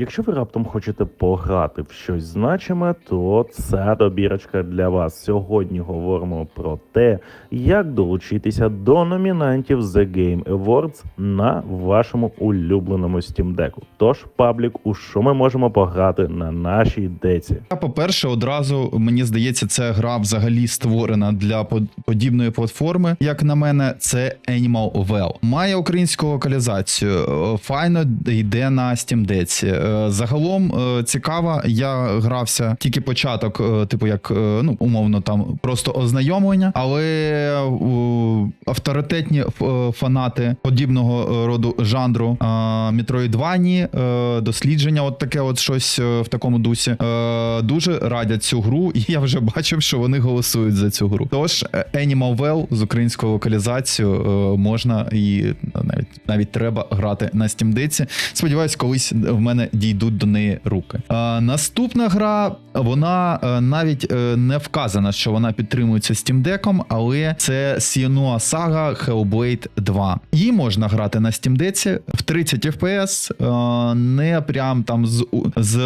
Якщо ви раптом хочете пограти в щось значиме, то ця добірочка для вас. Сьогодні говоримо про те, як долучитися до номінантів The Game Awards на вашому улюбленому Steam Deck. Тож, паблік, у що ми можемо пограти на нашій деці. Я, По-перше, одразу мені здається, ця гра взагалі створена для под- подібної платформи. Як на мене, це Animal Well. Має українську локалізацію, е, файно йде на Steam Deck. Е, Загалом е, цікаво, я грався тільки початок, е, типу як ну умовно там просто ознайомлення, але авторитетні фанати подібного роду жанру Метроїдвані, е, дослідження, от таке, от щось в такому дусі. Дуже радять цю гру, і я вже бачив, що вони голосують за цю гру. Тож Animal Well з українською локалізацією можна і навіть навіть треба грати на Deck. Сподіваюсь, колись в мене дійдуть до неї руки. Е, наступна гра, вона е, навіть е, не вказана, що вона підтримується Steam Deck, але це Sienua Saga Hellblade 2. Її можна грати на Steam Deck в 30 FPS, е, не прям там з, з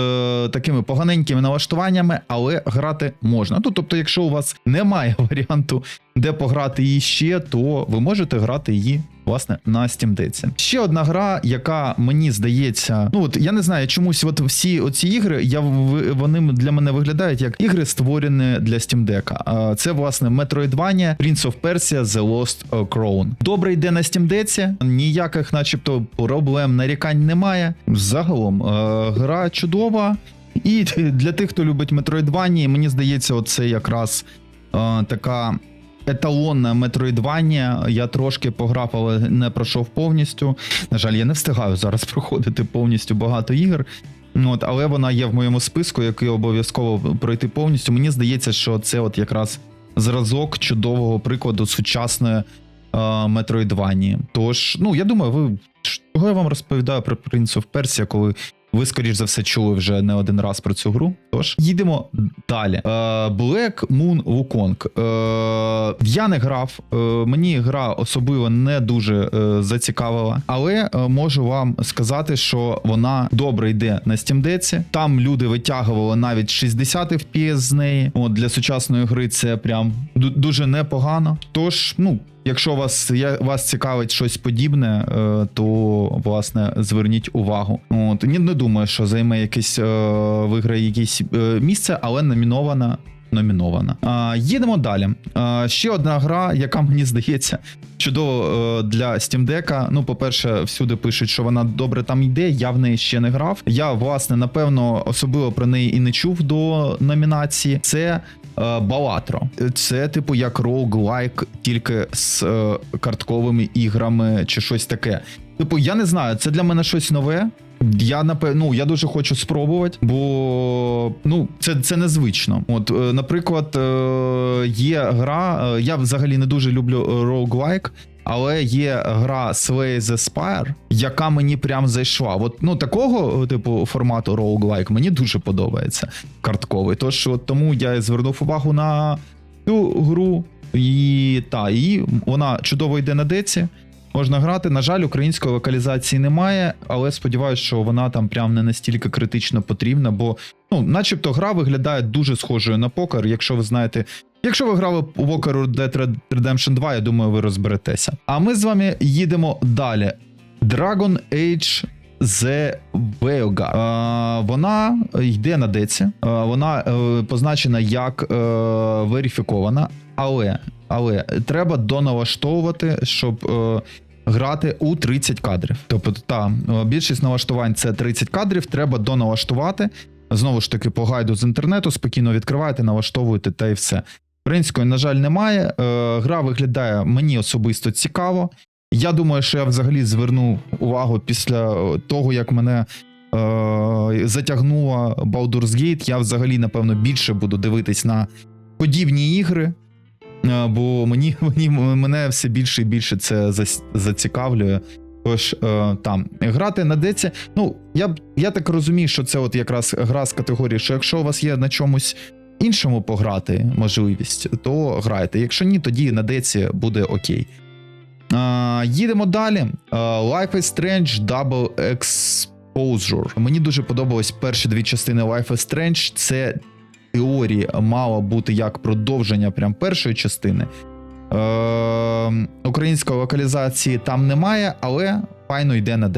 такими поганенькими налаштуваннями, але грати можна. Ну, тобто, якщо у вас немає варіанту, де пограти її ще, то ви можете грати її. Власне, на Steam. Ще одна гра, яка мені здається, ну от я не знаю, чомусь от всі оці ігри, я вони для мене виглядають як ігри, створені для Steam Deck. Це власне Metroidvania, Prince of Persia, The Lost Crown. Добре йде на Deck, ніяких, начебто, проблем, нарікань немає. Загалом е, гра чудова. І для тих, хто любить Metroidvania, мені здається, оце якраз е, така еталонне метроїдвання. Я трошки пограв, але не пройшов повністю. На жаль, я не встигаю зараз проходити повністю багато ігор. Ну, От, але вона є в моєму списку, який обов'язково пройти повністю. Мені здається, що це от якраз зразок чудового прикладу сучасної е, метроїдванії. Тож, ну я думаю, ви чого я вам розповідаю про Prince of Persia, коли ви, скоріш за все, чули вже не один раз про цю гру. Тож їдемо далі. Е, Black Moon Wukong. Е, я не грав. Е, мені гра особливо не дуже зацікавила, але можу вам сказати, що вона добре йде на Steam Deck. Там люди витягували навіть 60 FPS з неї. От для сучасної гри це прям дуже непогано. Тож, ну. Якщо вас я вас цікавить щось подібне, е, то власне зверніть увагу. От ні, не думаю, що займе якесь е, виграє якесь е, місце, але номінована. Номінована. А, їдемо далі. А, ще одна гра, яка мені здається чудово для Steam Deck. Ну, по-перше, всюди пишуть, що вона добре там йде. Я в неї ще не грав. Я, власне, напевно, особливо про неї і не чув до номінації. Це Балатро. Це, типу, як роуглайк, тільки з е, картковими іграми чи щось таке. Типу, я не знаю, це для мене щось нове. Я напевно, ну, я дуже хочу спробувати, бо ну це, це незвично. От, е, наприклад, е, є гра. е, Я взагалі не дуже люблю roguelike, але є гра Slay the Spire, яка мені прям зайшла. От ну такого типу формату roguelike мені дуже подобається. Картковий. Тож от тому я звернув увагу на цю гру. І та, і вона чудово йде на деці. Можна грати. На жаль, української локалізації немає, але сподіваюся, що вона там прям не настільки критично потрібна, бо ну, начебто, гра виглядає дуже схожою на покер. Якщо ви знаєте, якщо ви грали у Walker Dead Red- Redemption 2, я думаю, ви розберетеся. А ми з вами їдемо далі. Dragon Age The Veilguard. Е, вона йде на деці, вона е, позначена як е, верифікована, але, але треба доналаштовувати, щоб. Е, Грати у 30 кадрів. Тобто, та е, більшість налаштувань це 30 кадрів, треба доналаштувати. Знову ж таки, по гайду з інтернету спокійно відкриваєте, налаштовуєте та і все. Української, на жаль, немає. Е, гра виглядає мені особисто цікаво. Я думаю, що я взагалі зверну увагу після е, того, як мене е, затягнула Baldur's Gate. Я взагалі, напевно, більше буду дивитись на подібні ігри. Бо мені, мені мене все більше і більше це зацікавлює. Тож е, там грати на деці. Ну я я так розумію, що це от якраз гра з категорії, що якщо у вас є на чомусь іншому пограти можливість, то грайте. Якщо ні, тоді на деці буде окей. Е, їдемо далі. Life is Strange Double Exposure. Мені дуже подобались перші дві частини Life is Strange. Це теорії мало бути як продовження прям першої частини. Е, української локалізації там немає, але файно йде на.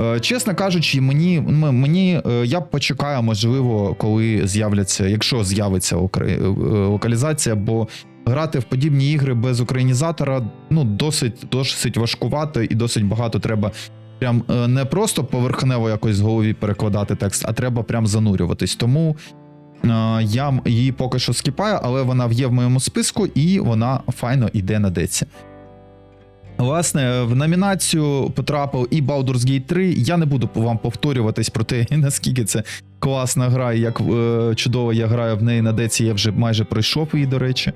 Е, чесно кажучи, мені, мені е, я почекаю, можливо, коли з'являться, якщо з'явиться е, локалізація, бо грати в подібні ігри без українізатора ну досить досить важкувато і досить багато треба. Прям е, не просто поверхнево якось з голові перекладати текст, а треба прям занурюватись. Тому я її поки що скіпаю, але вона є в моєму списку і вона файно йде на деці. Власне, в номінацію потрапив і Baldur's Gate 3. Я не буду вам повторюватись про те, наскільки це класна гра, і як е, чудово я граю в неї на деці. Я вже майже пройшов її, до речі.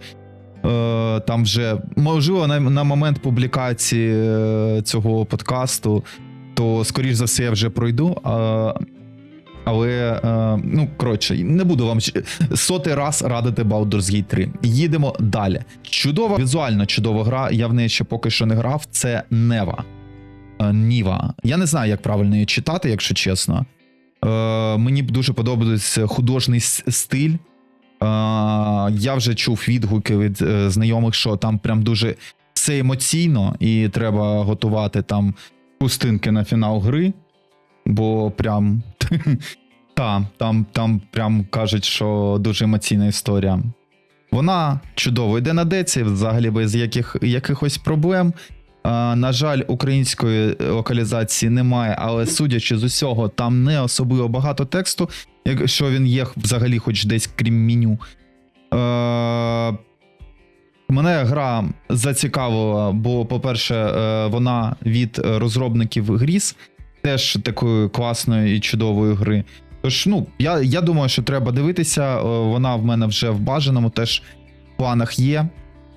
Е, там вже, можливо, на, на момент публікації е, цього подкасту, то, скоріш за все, я вже пройду. А, але, е, ну, коротше, не буду вам сотий раз радити Baldur's Gate 3. Їдемо далі. Чудова, візуально чудова гра. Я в неї ще поки що не грав. Це Нева. Е, Ніва. Я не знаю, як правильно її читати, якщо чесно. Е, мені дуже подобається художній стиль. Е, я вже чув відгуки від е, знайомих, що там прям дуже все емоційно, і треба готувати там пустинки на фінал гри. Бо прям та, там, там прям кажуть, що дуже емоційна історія. Вона чудово йде на деці, взагалі без яких, якихось проблем. А, на жаль, української локалізації немає, але судячи з усього, там не особливо багато тексту, якщо він є взагалі хоч десь крім меню. Е, Мене гра зацікавила, бо, по-перше, е, вона від е, розробників Гріз, теж такої класної і чудової гри. Тож, ну, я, я думаю, що треба дивитися. е, Вона в мене вже в бажаному теж в планах є.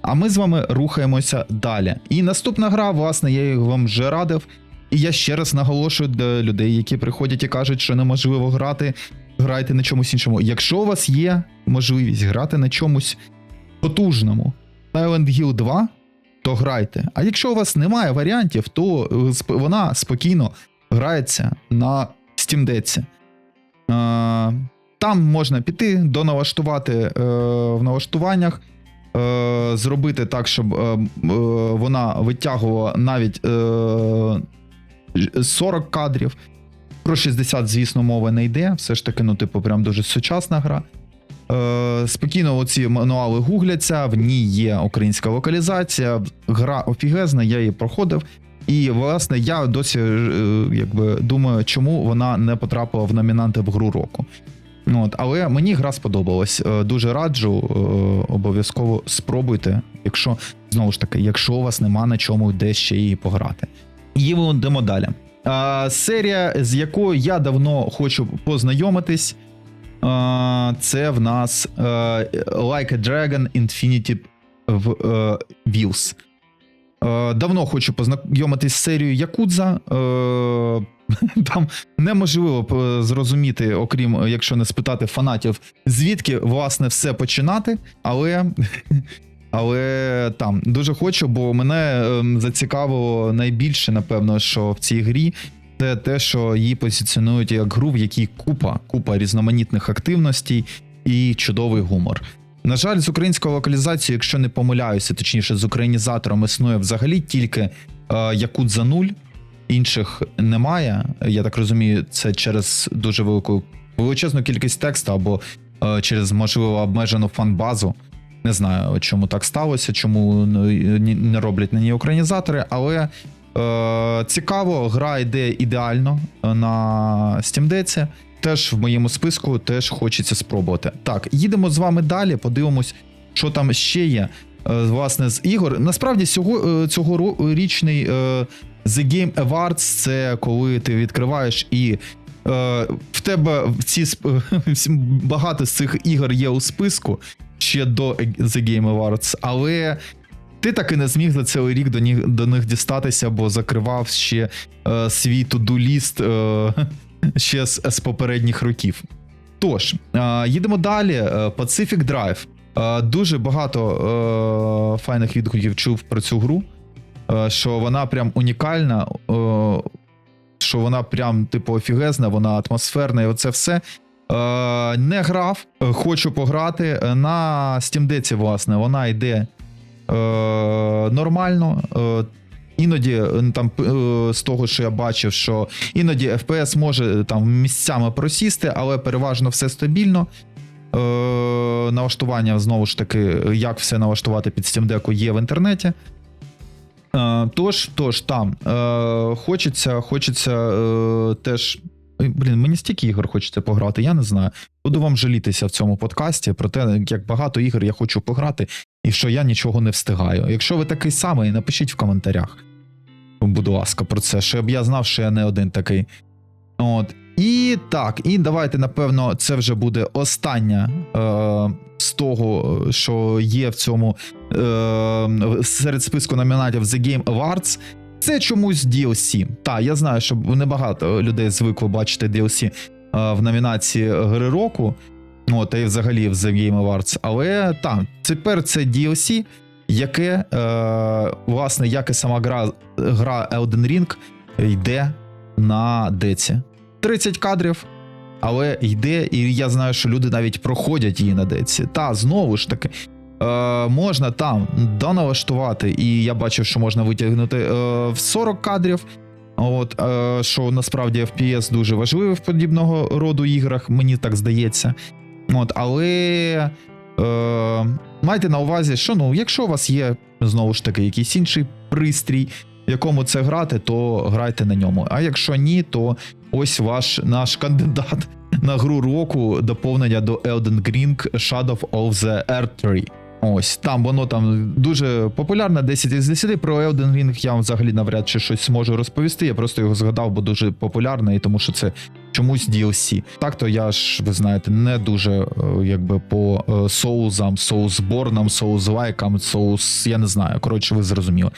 А ми з вами рухаємося далі. І наступна гра, власне, я її вам вже радив. І я ще раз наголошую до людей, які приходять і кажуть, що неможливо грати, грайте на чомусь іншому. Якщо у вас є можливість грати на чомусь потужному, Silent Hill 2, то грайте. А якщо у вас немає варіантів, то е, вона спокійно грається на Steam Deck. Е, Там можна піти, доналаштувати е, в налаштуваннях, е, зробити так, щоб вона витягувала навіть е, 40 кадрів. Про 60, звісно, мова не йде. Все ж таки, ну, типу, прям дуже сучасна гра. Е, спокійно оці мануали гугляться, в ній є українська локалізація, гра офігезна, я її проходив. І, власне, я досі е, якби, думаю, чому вона не потрапила в номінанти в гру року. От, але мені гра сподобалась. Е, Дуже раджу, е, обов'язково спробуйте, якщо знову ж таки, якщо у вас нема на чому де ще її пограти. Їдемо далі. Серія, з якою я давно хочу познайомитись, це в нас Like a Dragon Infinity Wheels. Е, Давно хочу познайомитись з серією Якудза. Е, Там неможливо е, зрозуміти, окрім якщо не спитати фанатів, звідки власне все починати, але. Але там дуже хочу, бо мене ем, зацікавило найбільше, напевно, що в цій грі це те, що її позиціонують як гру, в якій купа, купа різноманітних активностей і чудовий гумор. На жаль, з українською локалізацією, якщо не помиляюся, точніше, з українізатором існує взагалі тільки е, Якудза 0, інших немає. Я так розумію, це через дуже велику величезну кількість тексту або е, через можливо обмежену фан-базу. Не знаю, чому так сталося, чому не роблять на ній українізатори, але е, цікаво, гра йде ідеально на Steam Deck. Теж в моєму списку теж хочеться спробувати. Так, їдемо з вами далі, подивимось, що там ще є. Е, власне, з ігор. Насправді, цього, е, цьогорічний е, The Game Awards це коли ти відкриваєш і. В тебе ці багато з цих ігор є у списку ще до The Game Awards, але ти так і не зміг за цілий рік до них, до них дістатися, бо закривав ще свій туду-ліст ще з, з попередніх років. Тож, їдемо далі. Е, Pacific Drive. Е, дуже багато е, файних відгуків чув про цю гру, що вона прям унікальна. Що вона прям типу офігезна, вона атмосферна, і оце все. Не грав, хочу пограти. На Steam Deck, власне, вона йде нормально. Іноді е, там е, з того, що я бачив, що іноді FPS може там місцями просісти, але переважно все стабільно. Е, налаштування знову ж таки, як все налаштувати під Steam Deck є в інтернеті. Е, тож, тож там хочеться, хочеться теж. Блін, мені стільки ігор хочеться пограти, я не знаю. Буду вам жалітися в цьому подкасті про те, як багато ігор я хочу пограти, і що я нічого не встигаю. Якщо ви такий самий, напишіть в коментарях. Будь ласка, про це, щоб я знав, що я не один такий. От. І так, і давайте, напевно, це вже буде остання е, з того, що є в цьому е, серед списку номінатів The Game Awards. Це чомусь DLC. Так, я знаю, що небагато людей звикло бачити DLC е, в номінації Гри року. От, та й взагалі в The Game Awards. Але так, тепер це DLC, яке, е, власне, як і сама гра, гра Elden Ring, йде на деці. 30 кадрів, але йде, і я знаю, що люди навіть проходять її на деці. Та знову ж таки. Е, можна там доналаштувати, і я бачив, що можна витягнути е, в 40 кадрів. От, е, що насправді FPS дуже важливий в подібного роду іграх, мені так здається. От, але е, майте на увазі, що ну, якщо у вас є знову ж таки якийсь інший пристрій, в якому це грати, то грайте на ньому. А якщо ні, то ось ваш наш кандидат на гру року доповнення до Elden Ring Shadow of the Earth 3. Ось там воно там дуже популярне, 10 із 10. Про Elden Ring я вам взагалі навряд чи щось зможу розповісти. Я просто його згадав, бо дуже популярний, тому що це чомусь DLC. Так то я ж, ви знаєте, не дуже е, якби по соузам, соузборнам, соузлайкам, соус, я не знаю. Коротше, ви зрозуміли.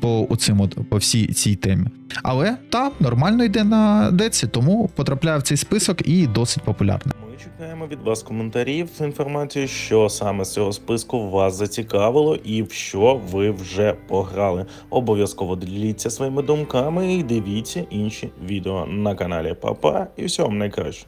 По оцим от по всій цій темі. Але та нормально йде на деці, тому потрапляє в цей список і досить популярний. Чекаємо від вас коментарів з інформацією, що саме з цього списку вас зацікавило і в що ви вже пограли. Обов'язково діліться своїми думками і дивіться інші відео на каналі. Па-па і всього найкраще.